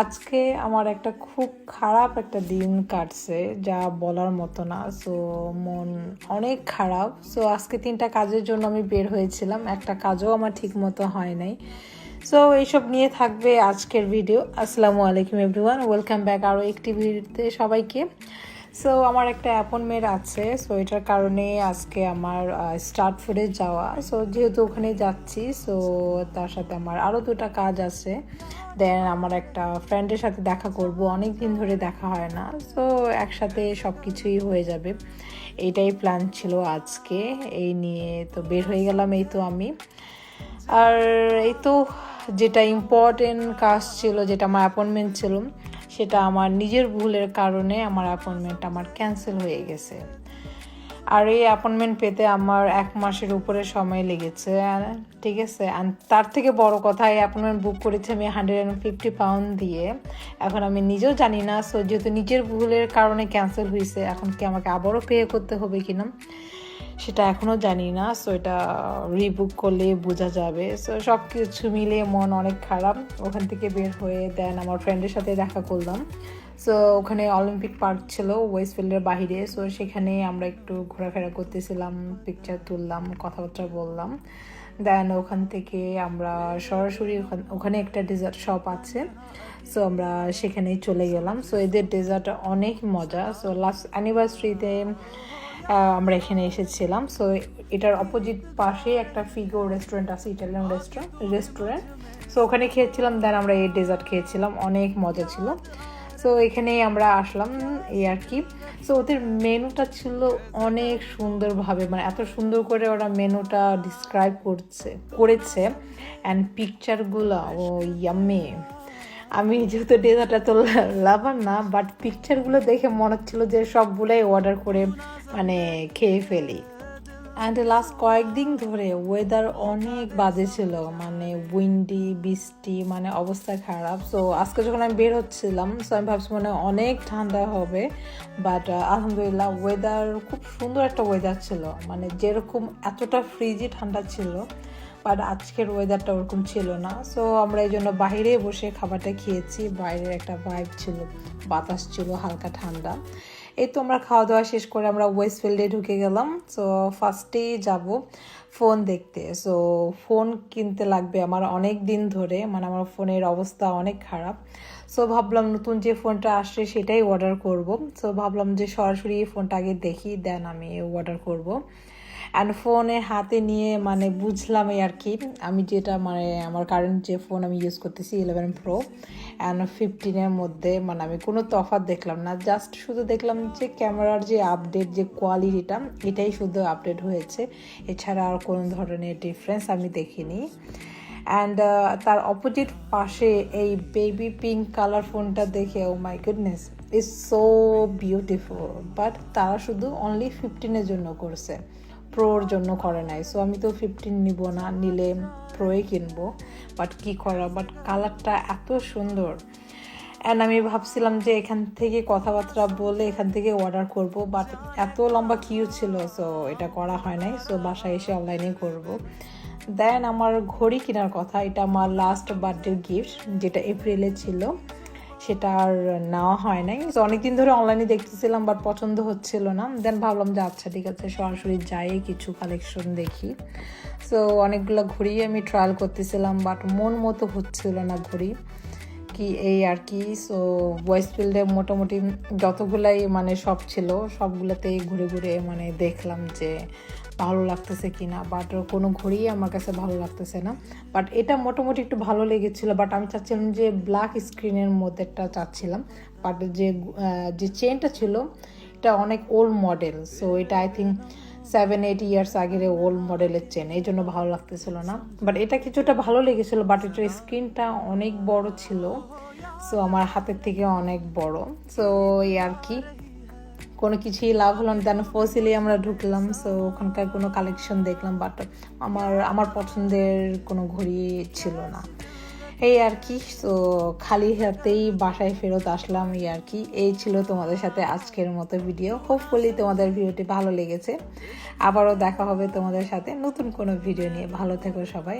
আজকে আমার একটা খুব খারাপ একটা দিন কাটছে, যা বলার মতো না। সো মন অনেক খারাপ। সো আজকে তিনটা কাজের জন্য আমি বের হয়েছিলাম। একটা কাজও আমার ঠিক মতো হয় নাই। সো এইসব নিয়ে থাকবে আজকের ভিডিও আসসালামু আলাইকুম এভরিওয়ান ওয়েলকাম ব্যাক আরও একটি ভিডিওতে সবাইকে। সো আমার একটা অ্যাপয়েন্টমেন্ট আছে। সো এটার কারণে আজকে আমার স্টার্ট ফুডে যাওয়া। সো যেহেতু ওখানে যাচ্ছি সো তার সাথে আমার আরও দুটা কাজ আছে। দেন আমার একটা ফ্রেন্ডের সাথে দেখা করব। অনেক দিন ধরে দেখা হয় না। সো একসাথে সব কিছুই হয়ে যাবে। এইটাই প্ল্যান ছিল আজকে। এই নিয়ে তো বের হয়ে গেলাম, এই তো আমি। আর এই তো যেটা ইম্পর্টেন্ট কাজ ছিল, যেটা আমার অ্যাপয়েন্টমেন্ট ছিল, সেটা আমার নিজের ভুলের কারণে আমার অ্যাপয়েন্টমেন্ট আমার ক্যান্সেল হয়ে গেছে। আর এই অ্যাপয়েন্টমেন্ট পেতে আমার এক মাসের উপরে সময় লেগেছে, ঠিক আছে? তার থেকে বড় কথা, এই অ্যাপয়েন্টমেন্ট বুক করেছি আমি হান্ড্রেড অ্যান্ড ফিফটি পাউন্ড দিয়ে। এখন আমি নিজেও জানি না সো যেহেতু নিজের ভুলের কারণে ক্যান্সেল হয়েছে, এখন কি আমাকে আবারও পে করতে হবে কিনা? সেটা এখনও জানি না সো এটা রিবুক করলে বোঝা যাবে। সো সব কিছু মিলিয়ে মন অনেক খারাপ। ওখান থেকে বের হয়ে দেন আমার ফ্রেন্ডের সাথে দেখা করলাম। সো ওখানে অলিম্পিক পার্ক ছিল ওয়েস্টফিল্ডের বাহিরে। সো সেখানে আমরা একটু ঘোরাফেরা করতেছিলাম পিকচার তুললাম, কথাবার্তা বললাম। দেন ওখান থেকে আমরা সরাসরি ওখানে একটা ডেজার্ট শপ আছে। সো আমরা সেখানেই চলে গেলাম। সো এদের ডেজার্ট অনেক মজা। সো লাস্ট অ্যানিভার্সারিতে আমরা এখানে এসেছিলাম। সো এটার অপোজিট পাশে একটা ফিগো রেস্টুরেন্ট আছে ইটালিয়ান রেস্টুরেন্ট রেস্টুরেন্ট সো ওখানে খেয়েছিলাম দেন আমরা এই ডেজার্ট খেয়েছিলাম, অনেক মজা ছিল। সো এখানেই আমরা আসলাম, এই আর কি। সো ওদের মেনুটা ছিল অনেক সুন্দরভাবে মানে এত সুন্দর করে ওরা মেনুটা ডিসক্রাইব করছে, করেছে। অ্যান্ড পিকচারগুলো ও ইয়াম্মি আমি যেহেতু ডেজার্টটা তো লাভার না বাট পিকচারগুলো দেখে মনে হচ্ছিল যে সবগুলোই অর্ডার করে মানে খেয়ে ফেলি। অ্যান্ড লাস্ট কয়েকদিন ধরে ওয়েদার অনেক বাজে ছিল মানে উইন্ডি বৃষ্টি মানে অবস্থা খারাপ। সো আজকে যখন আমি বের হচ্ছিলাম সো আমি ভাবছি মানে অনেক ঠান্ডা হবে। বাট আলহামদুলিল্লাহ ওয়েদার খুব সুন্দর একটা ওয়েদার ছিল। মানে যেরকম এতটা ফ্রিজি ঠান্ডা ছিল বাট আজকের ওয়েদারটা ওরকম ছিল না। সো আমরা এই জন্য বাইরে বসে খাবারটা খেয়েছি। বাইরের একটা ভাইব ছিল, বাতাস ছিল, হালকা ঠান্ডা। এই তো আমরা খাওয়া দাওয়া শেষ করে আমরা ওয়েস্টফিল্ডে ঢুকে গেলাম। সো ফার্স্টেই যাব ফোন দেখতে। সো ফোন কিনতে লাগবে আমার অনেক দিন ধরে। মানে আমার ফোনের অবস্থা অনেক খারাপ। সো ভাবলাম নতুন যে ফোনটা আসছে সেটাই অর্ডার করব। সো ভাবলাম যে সরাসরি ফোনটা আগে দেখি দেন আমি অর্ডার করব। অ্যান্ড ফোনে হাতে নিয়ে মানে বুঝলাম এই আর কি। আমি যেটা মানে আমার কারেন্ট যে ফোন আমি ইউজ করতেছি ইলেভেন প্রো অ্যান্ড ফিফটিনের মধ্যে মানে আমি কোনো তফাৎ দেখলাম না। জাস্ট শুধু দেখলাম যে ক্যামেরার যে আপডেট যে কোয়ালিটিটা এটাই শুধু আপডেট হয়েছে। এছাড়া আর কোনো ধরনের ডিফারেন্স আমি দেখিনি। অ্যান্ড তার অপোজিট পাশে এই বেবি পিঙ্ক কালার ফোনটা দেখে ও my goodness is so beautiful but তারা শুধু অনলি ফিফটিনের জন্য করছে। প্রোর জন্য করে নাই। সো আমি তো ফিফটিন নিব না, নিলে প্রোয়ে কিনবো। বাট কি করা? বাট কালারটা এত সুন্দর। অ্যান্ড আমি ভাবছিলাম যে এখান থেকে কথাবার্তা বলে এখান থেকে অর্ডার করব। বাট এত লম্বা কিউ ছিল সো এটা করা হয় নাই। সো বাসায় এসে অনলাইনে করব। দেন আমার ঘড়ি কেনার কথা, এটা আমার লাস্ট বার্থডের গিফট যেটা এপ্রিলে ছিল। সেটা আর নেওয়া হয় নাই। অনেকদিন ধরে অনলাইনে দেখতেছিলাম বাট পছন্দ হচ্ছিল না। দেন ভাবলাম যে আচ্ছা ঠিক আছে, সরাসরি যাই, কিছু কালেকশন দেখি। সো অনেকগুলো ঘড়ি আমি ট্রায়াল করতেছিলাম বাট মন মতো হচ্ছিল না ঘড়ি। কি এই আর কি? সো ওয়েস্টফিল্ডে মোটামুটি যতগুলাই মানে সব ছিল, সবগুলোতেই ঘুরে ঘুরে মানে দেখলাম যে ভালো লাগতেছে কি না বাট কোনো ঘড়ি আমার কাছে ভালো লাগতেছে না। বাট এটা মোটামুটি একটু ভালো লেগেছিল বাট আমি চাচ্ছিলাম যে ব্ল্যাক স্ক্রিনের মধ্যে একটা চাচ্ছিলাম। বাট যে যে চেনটা ছিল, এটা অনেক ওল্ড মডেল সো এটা I think seven eight years আগের ওল্ড মডেলের চেন এই জন্য ভালো লাগতেছিল না। বাট এটা কিছুটা ভালো লেগেছিল বাট এটার স্ক্রিনটা অনেক বড় ছিল সো আমার হাতের থেকে অনেক বড়। সো এই আর কি। কোনো কিছুই লাভ হলো না। দেন ফসিলে আমরা ঢুকলাম সো ওখানকার কোনো কালেকশন দেখলাম বাট আমার আমার পছন্দের কোনো ঘড়ি ছিল না। এই আর কি তো খালি হাতেই বাসায় ফেরত আসলাম এই আর কি। এই ছিল তোমাদের সাথে আজকের মতো ভিডিও হোপফুলি তোমাদের ভিডিওটি ভালো লেগেছে। আবারও দেখা হবে তোমাদের সাথে নতুন কোনো ভিডিও নিয়ে। ভালো থেকো সবাই।